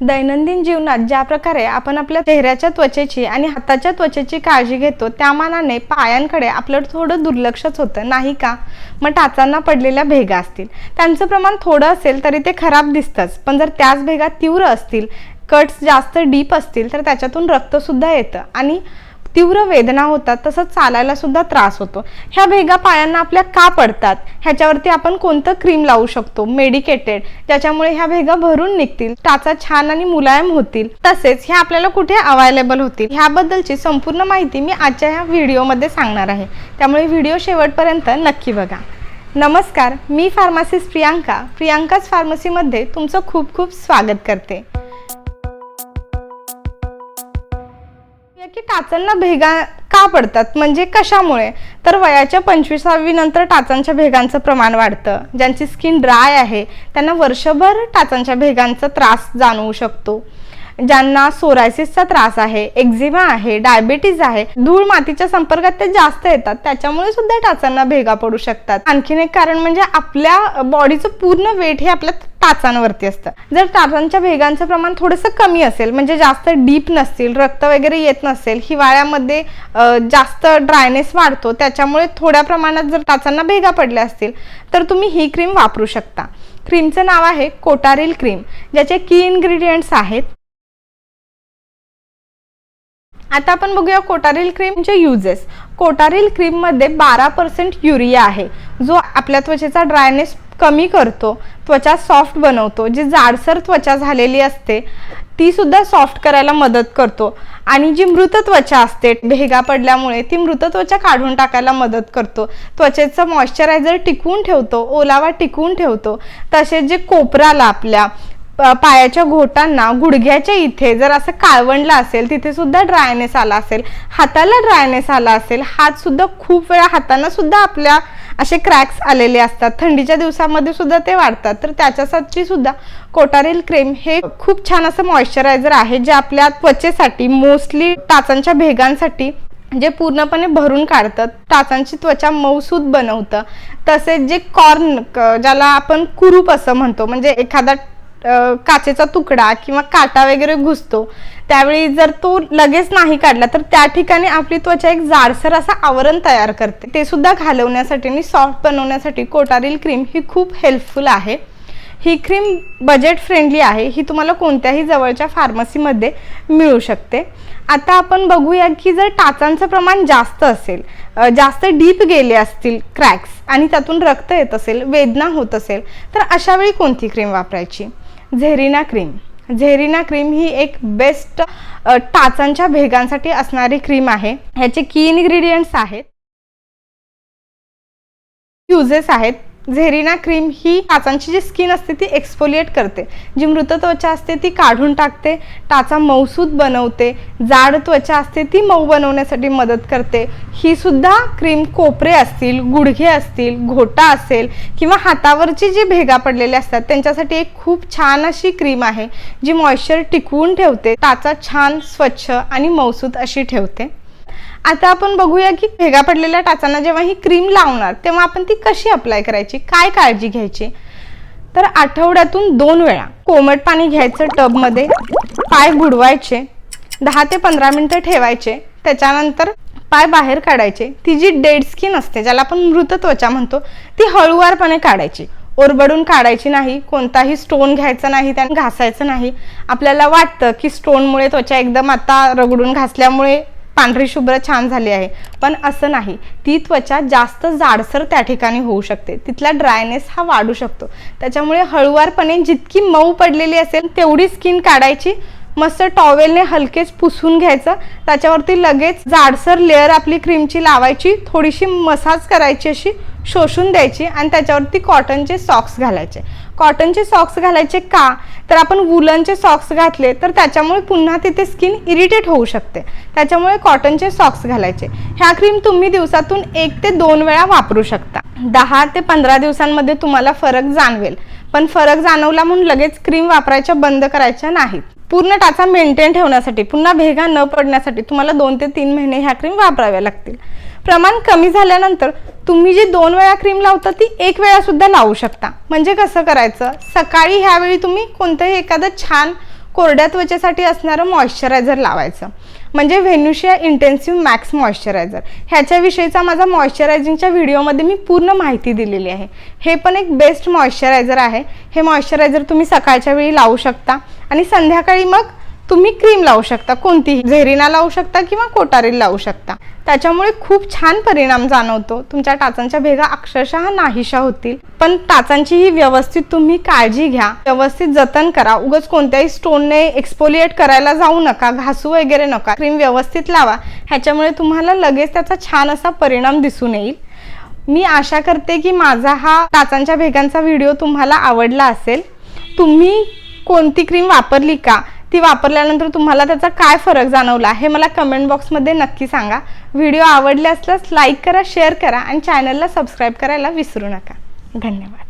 दैनंदिन जीवनात ज्या प्रकारे आपण आपल्या चेहऱ्याच्या त्वचेची आणि हाताच्या त्वचेची काळजी घेतो त्या मानाने पायांकडे आपलं थोडं दुर्लक्षच होतं नाही का? मग टाचांना पडलेल्या भेगा असतील. त्यांचं प्रमाण थोडं असेल तरी ते खराब दिसतंच. पण जर त्याच भेगा तीव्र असतील कट्स जास्त डीप असतील तर त्याच्यातून रक्तसुद्धा येतं. आणि तीव्र वेदना होतात तसंच चालायला सुद्धा त्रास होतो. ह्या भेगा पायांना आपल्या का पडतात? ह्याच्यावरती आपण कोणतं क्रीम लावू शकतो? मेडिकेटेड ज्याच्यामुळे ह्या भेगा भरून निघतील टाचा छान आणि मुलायम होतील. तसेच ह्या आपल्याला कुठे अवेलेबल होतील? ह्याबद्दलची संपूर्ण माहिती मी आजच्या ह्या व्हिडिओमध्ये सांगणार आहे. त्यामुळे व्हिडिओ शेवटपर्यंत नक्की बघा. नमस्कार मी फार्मासिस्ट प्रियांका. प्रियांकाच फार्मसीमध्ये तुमचं खूप खूप स्वागत करते. की टाचांना भेगा का पडतात? म्हणजे कशामुळे? तर वयाच्या पंचवीसावी नंतर टाचांच्या भेगांचं प्रमाण वाढतं. ज्यांची स्किन ड्राय आहे त्यांना वर्षभर टाचांच्या भेगांचा त्रास जाणवू शकतो. ज्यांना सोरायसिसचा त्रास आहे एक्झिमा आहे डायबिटीज आहे धूळ मातीच्या संपर्कात ते जास्त येतात त्याच्यामुळे सुद्धा टाचांना भेगा पडू शकतात. आणखीन एक कारण म्हणजे आपल्या बॉडीचं पूर्ण वेट हे आपल्या टाचांवरती असतं. जर टाचांच्या भेगांचं प्रमाण थोडंसं कमी असेल म्हणजे जास्त डीप नसतील रक्त वगैरे येत नसेल हिवाळ्यामध्ये जास्त ड्रायनेस वाढतो त्याच्यामुळे थोड्या प्रमाणात जर टाचांना भेगा पडल्या असतील तर तुम्ही ही क्रीम वापरू शकता. क्रीमचं नाव आहे कोटारिल क्रीम ज्याचे की इन्ग्रेडियंट्स आहेत आता आपण बघूया कोटारील क्रीमचे युजेस कोटारील क्रीममध्ये बारा पर्सेंट युरिया आहे. जो आपल्या त्वचेचा ड्रायनेस कमी करतो त्वचा सॉफ्ट बनवतो जी जाडसर त्वचा झालेली असते तीसुद्धा सॉफ्ट करायला मदत करतो. आणि जी मृत त्वचा असते भेगा पडल्यामुळे ती मृत त्वचा काढून टाकायला मदत करतो. त्वचेचं मॉइश्चरायझर टिकवून ठेवतो ओलावा टिकवून ठेवतो. तसेच जे कोपराला आपल्या पायाच्या घोटांना गुडघ्याच्या इथे जर असं काळवंडला असेल तिथे सुद्धा ड्रायनेस आला असेल हाताला ड्रायनेस आला असेल हात सुद्धा खूप वेळा हातांना सुद्धा आपल्या असे क्रॅक्स आलेले असतात. थंडीच्या दिवसामध्ये सुद्धा ते वाढतात. तर त्याच्यासाठी सुद्धा कोटारील क्रीम हे खूप छान असं मॉइश्चरायझर आहे जे आपल्या त्वचेसाठी मोस्टली टाचांच्या भेगांसाठी जे पूर्णपणे भरून काढतं. टाचांची त्वचा मऊसूद बनवतं. तसेच जे कॉर्न ज्याला आपण कुरूप असं म्हणतो म्हणजे एखादा काचेचा तुकडा किंवा काटा वगैरे घुसतो. त्यावेळी जर तो लगेच नाही काढला तर त्या ठिकाणी आपली त्वचा एक जाडसर असं आवरण तयार करते. ते सुद्धा घालवण्यासाठी आणि सॉफ्ट बनवण्यासाठी कोटारील क्रीम ही खूप हेल्पफुल आहे. ही क्रीम बजेट फ्रेंडली आहे. ही तुम्हाला कोणत्याही जवळच्या फार्मसीमध्ये मिळू शकते. आता आपण बघूया की जर टाचांचं प्रमाण जास्त असेल जास्त डीप गेले असतील क्रॅक्स आणि त्यातून रक्त येत असेल वेदना होत असेल तर अशावेळी कोणती क्रीम वापरायची? झेरिना क्रीम. झेरिना क्रीम ही एक बेस्ट टाचांच्या भेगांसाठी असणारी क्रीम आहे. ह्याचे की इन्ग्रेडियंट्स आहेत. युजेस आहेत. झेरिना क्रीम ही टाचांची जी स्किन असते ती एक्सफोलिएट करते. जी मृत त्वचा असते ती काढून टाकते टाचा मऊसूद बनवते जाड त्वचा असते ती मऊ बनवण्यासाठी मदत करते. ही सुद्धा क्रीम कोपरे असतील गुडघे असतील घोटा असेल किंवा हातावरची जी भेगा पडलेल्या असतात त्यांच्यासाठी एक खूप छान अशी क्रीम आहे जी मॉइश्चर टिकवून ठेवते टाचा छान स्वच्छ आणि मऊसूद अशी ठेवते. आता आपण बघूया की भेगा पडलेल्या टाचांना जेव्हा ही क्रीम लावणार तेव्हा आपण ती कशी अप्लाय करायची? काय काळजी घ्यायची? तर आठवड्यातून दोन वेळा कोमट पाणी घ्यायचं टबमध्ये पाय बुडवायचे दहा ते पंधरा मिनटं ठेवायचे त्याच्यानंतर पाय बाहेर काढायचे. ती जी डेड स्किन असते ज्याला आपण मृत त्वचा म्हणतो ती हळूवारपणे काढायची. ओरबडून काढायची नाही कोणताही स्टोन घ्यायचा नाही त्याने घासायचं नाही. आपल्याला वाटतं की स्टोनमुळे त्वचा एकदम आता रगडून घासल्यामुळे पांढरी शुभ्र छान झाली आहे. पण असं नाही. ती त्वचा जास्त जाडसर त्या ठिकाणी होऊ शकते. तिथला ड्रायनेस हा वाढू शकतो. त्याच्यामुळे हळुवारपणे जितकी मऊ पडलेली असेल तेवढी स्किन काढायची. मस्त टॉवेलने हलकेच पुसून घ्यायचं. त्याच्यावरती लगेच जाडसर लेअर आपली क्रीमची लावायची. थोडीशी मसाज करायची अशी. शोषून द्यायची आणि त्याच्यावरती कॉटनचे सॉक्स घालायचे. कॉटनचे सॉक्स घालायचे का? तर आपण वुलनचे सॉक्स घातले तर त्याच्यामुळे पुन्हा तिथे स्किन इरिटेट होऊ शकते. त्याच्यामुळे कॉटनचे सॉक्स घालायचे. ह्या क्रीम तुम्ही दिवसातून एक ते दोन वेळा वापरू शकता. दहा ते पंधरा दिवसांमध्ये तुम्हाला फरक जाणवेल. पण फरक जाणवला म्हणून लगेच क्रीम वापरायच्या बंद करायच्या नाहीत. पूर्ण टाचा मेंटेन ठेवण्यासाठी पुन्हा भेगा न पडण्यासाठी तुम्हाला दोन ते तीन महिने ह्या क्रीम वापराव्या लागतील. प्रमाण कमी झाल्यानंतर तुम्ही जी दोन वेळा क्रीम लावता ती एक वेळा सुद्धा लावू शकता. म्हणजे कसं करायचं? सकाळी ह्यावेळी तुम्ही कोणतंही एखादं छान कोरड्या त्वचेसाठी असणारं मॉइश्चरायझर लावायचं. म्हणजे व्हेन्युशिया इंटेन्सिव्ह मॅक्स मॉइश्चरायझर ह्याच्याविषयीचा माझा मॉइश्चरायझिंगच्या व्हिडिओमध्ये मी पूर्ण माहिती दिलेली आहे. हे पण एक बेस्ट मॉइश्चरायझर आहे. हे मॉइश्चरायझर तुम्ही सकाळच्या वेळी लावू शकता. आणि संध्याकाळी मग तुम्ही क्रीम लावू शकता कोणतीही झेरिना लावू शकता किंवा कोटारील लावू शकता. त्याच्यामुळे खूप छान परिणाम जाणवतो. तुमच्या टाचांच्या भेगा अक्षरशः नाहीशा होतील. पण टाचांची ही व्यवस्थित तुम्ही काळजी घ्या. व्यवस्थित जतन करा. उगाच कोणत्याही स्टोनने एक्सपोलिएट करायला जाऊ नका घासू वगैरे नका. क्रीम व्यवस्थित लावा. ह्याच्यामुळे तुम्हाला लगेच त्याचा छान असा परिणाम दिसून येईल. मी आशा करते की माझा हा टाचांच्या भेगांचा व्हिडिओ तुम्हाला आवडला असेल. तुम्ही कोणती क्रीम वापरली का? ती वापरल्यानंतर तुम्हाला त्याचा काय फरक जाणवला हे मला कमेंट बॉक्समध्ये नक्की सांगा. व्हिडिओ आवडले असल्यास लाईक करा शेअर करा आणि चॅनलला सबस्क्राईब करायला विसरू नका. धन्यवाद.